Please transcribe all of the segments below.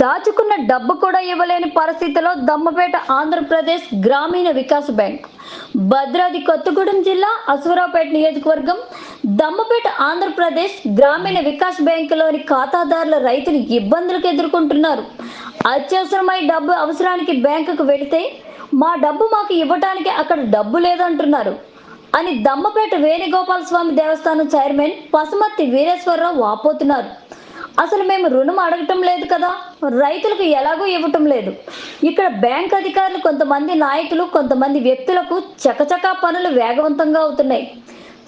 దాచుకున్న డబ్బు కూడా ఇవ్వలేని పరిస్థితిలో దమ్మపేట ఆంధ్రప్రదేశ్ గ్రామీణ వికాస్ బ్యాంక్. భద్రాద్రి కొత్తగూడెం జిల్లా అసూరాపేట నియోజకవర్గం దమ్మపేట ఆంధ్రప్రదేశ్ గ్రామీణ వికాస్ బ్యాంకులోని ఖాతాదారుల రైతులు ఇబ్బందులకు ఎదుర్కొంటున్నారు. అత్యవసరమై డబ్బు అవసరానికి బ్యాంకుకు వెళితే మా డబ్బు మాకు ఇవ్వటానికి అక్కడ డబ్బు లేదంటున్నారు అని దమ్మపేట వేణుగోపాల స్వామి దేవస్థానం చైర్మన్ పసుమర్తి వీరేశ్వరరావు వాపోతున్నారు అసలు మేము రుణం అడగటం లేదు కదా. రైతులకు ఎలాగో ఇవ్వటం లేదు. ఇక్కడ బ్యాంక్ అధికారులు కొంతమంది నాయకులు కొంతమంది వ్యక్తులకు చకచకా పనులు వేగవంతంగా అవుతున్నాయి.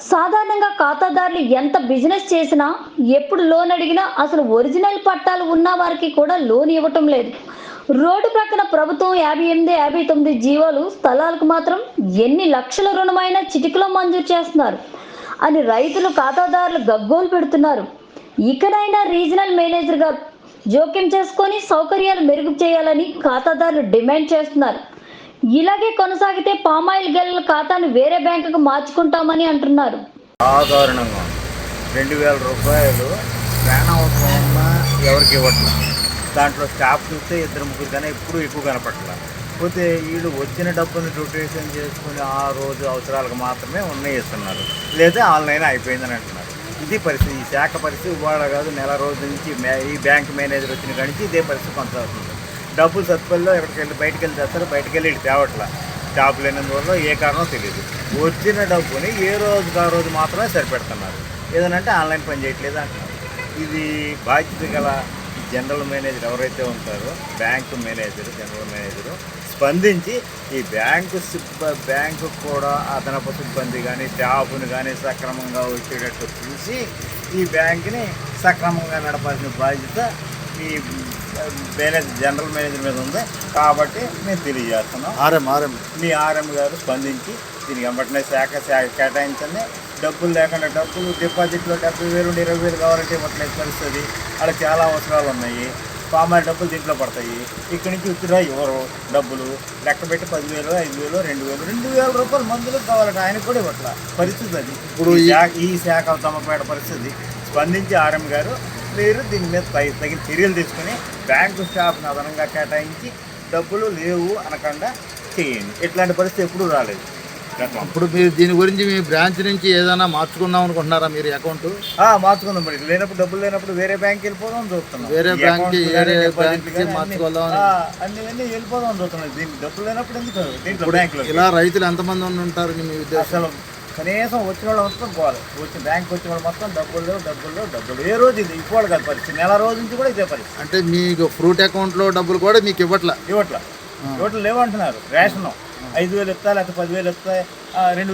సాధారణంగా ఖాతాదారులు ఎంత బిజినెస్ చేసినా ఎప్పుడు లోన్ అడిగినా అసలు ఒరిజినల్ పట్టాలు ఉన్న వారికి కూడా లోన్ ఇవ్వటం లేదు. రోడ్డు ప్రక్కన ప్రభుత్వం యాభై ఎనిమిది యాభై తొమ్మిది జీవోలు స్థలాలకు మాత్రం ఎన్ని లక్షల రుణమైనా చిటికలో మంజూరు చేస్తున్నారు. అని రైతులు ఖాతాదారులు గగ్గోలు పెడుతున్నారు. ఇకనైనా రీజనల్ మేనేజర్ గారు జోక్యం చేసుకొని సౌకర్యాలు మెరుగు చేయాలని ఖాతాదారులు డిమాండ్ చేస్తున్నారు. ఇలాగే కొనసాగితే పామాయిల్ గెలల ఖాతాను వేరే బ్యాంకుకు మార్చుకుంటామని అంటున్నారు. సాధారణంగా రెండు వేల రూపాయలు ఫ్యాన్ అవసరం ఎవరికి ఇవ్వట్లేదు దాంట్లో స్టాఫ్ చూస్తే ఇద్దరు ముగ్గురు కన్నా ఎప్పుడు ఎక్కువ కనపడట్లేదు పోతే వీళ్ళు వచ్చిన డబ్బుని రొటేషన్ చేసుకుని ఆ రోజు అవసరాలకు మాత్రమే ఉన్నాయి ఇస్తున్నారు. లేదా ఆన్లైన్ అయిపోయిందని అంటున్నారు. ఇది పరిస్థితి. ఈ శాఖ పరిస్థితి ఇవాళ కాదు నెల రోజుల నుంచి మే- ఈ బ్యాంక్ మేనేజర్ వచ్చిన కాడి నుంచి ఇదే పరిస్థితి కొనసాగుతుంది. డబ్బులు సత్పల్లో ఎక్కడికి వెళ్ళి బయటికి వెళ్ళి తెస్తారు బయటికి వెళ్ళి ఇటు తేవట్లా. స్టాప్ లేనందువల్ల ఏ కారణం తెలియదు వచ్చిన డబ్బుని ఏ రోజు ఆ రోజు మాత్రమే సరిపెడుతున్నారు. ఏదనంటే ఆన్లైన్ పని చేయట్లేదు అంటున్నారు. ఇది బాధ్యత గల జనరల్ మేనేజర్ ఎవరైతే ఉంటారో బ్యాంకు మేనేజర్ జనరల్ మేనేజరు స్పందించి ఈ బ్యాంకు సిబ్బ బ్యాంకు కూడా అదనపు సిబ్బంది కానీ స్టాఫ్ని కానీ సక్రమంగా వచ్చేటట్టు చూసి ఈ బ్యాంకుని సక్రమంగా నడపాల్సిన బాధ్యత ఈ మేనేజర్ జనరల్ మేనేజర్ మీద ఉంది. కాబట్టి మేము తెలియజేస్తున్నాం. RM RM. మీ ఆర్ఎం గారు స్పందించి దీనికి వెంటనే శాఖ శాఖ కేటాయించండి. డబ్బులు లేకుండా డబ్బులు డిపాజిట్లో డెబ్బై వేలు ఇరవై వేలు కావాలంటే ఇవ్వట్లేదు పరిస్థితి. అలా చాలా అవసరాలు ఉన్నాయి. పామాయిల్ డబ్బులు దీంట్లో పడతాయి. ఇక్కడి నుంచి ఉత్తిరా ఇవ్వరు డబ్బులు. లెక్క పెట్టి పదివేలు ఐదు వేలు రెండు వేలు రెండు వేల రూపాయలు మందులకు కావాలంటే ఆయనకు కూడా ఇవ్వట్ల పరిస్థితి అది. ఇప్పుడు ఈ శాఖ తమపేట పరిస్థితి స్పందించి ఆర్ఎం గారు మీరు దీని మీద తగి- తగిన చర్యలు తీసుకుని బ్యాంకు స్టాఫ్ని అదనంగా కేటాయించి డబ్బులు లేవు అనకుండా చేయండి. ఇట్లాంటి పరిస్థితి ఎప్పుడూ రాలేదు. ఇప్పుడు మీరు దీని గురించి మీ బ్రాంచ్ నుంచి ఏదైనా మార్చుకుందాం అనుకుంటున్నారా మీరు అకౌంట్? ఆ, మార్చుకుందాం మరి. లేనప్పుడు డబ్బులు లేనప్పుడు వేరే బ్యాంక్ వెళ్ళిపోదాం చూస్తున్నాం. వేరే అకౌంట్లు వేరే మార్చుకోదాం అన్ని వెళ్ళిపోదాం చూస్తున్నాం. దీనికి డబ్బులు లేనప్పుడు ఎందుకు? దీంట్లో బ్యాంకులో ఇలా రైతులు ఎంతమంది ఉంటారు మీ ఉద్దేశం? కనీసం వచ్చిన వాళ్ళు మొత్తం పోవాలి. వచ్చిన బ్యాంక్ వచ్చిన వాళ్ళు మొత్తం డబ్బులు లేవు డబ్బులు లేవు డబ్బులు ఏ రోజు ఇది ఇప్పుడు కాదు పరిస్థితి నెల రోజు నుంచి కూడా ఇదే పరిస్థితి. అంటే మీకు ఫ్రూట్ అకౌంట్లో డబ్బులు కూడా మీకు ఇవ్వట్లే? ఇవ్వట్ల. ఇవ్వట్లు లేవంటున్నారు. రేషన్. ఐదు వేలు ఇస్తా లేకపోతే పదివేలు ఇస్తా ఆ, రెండు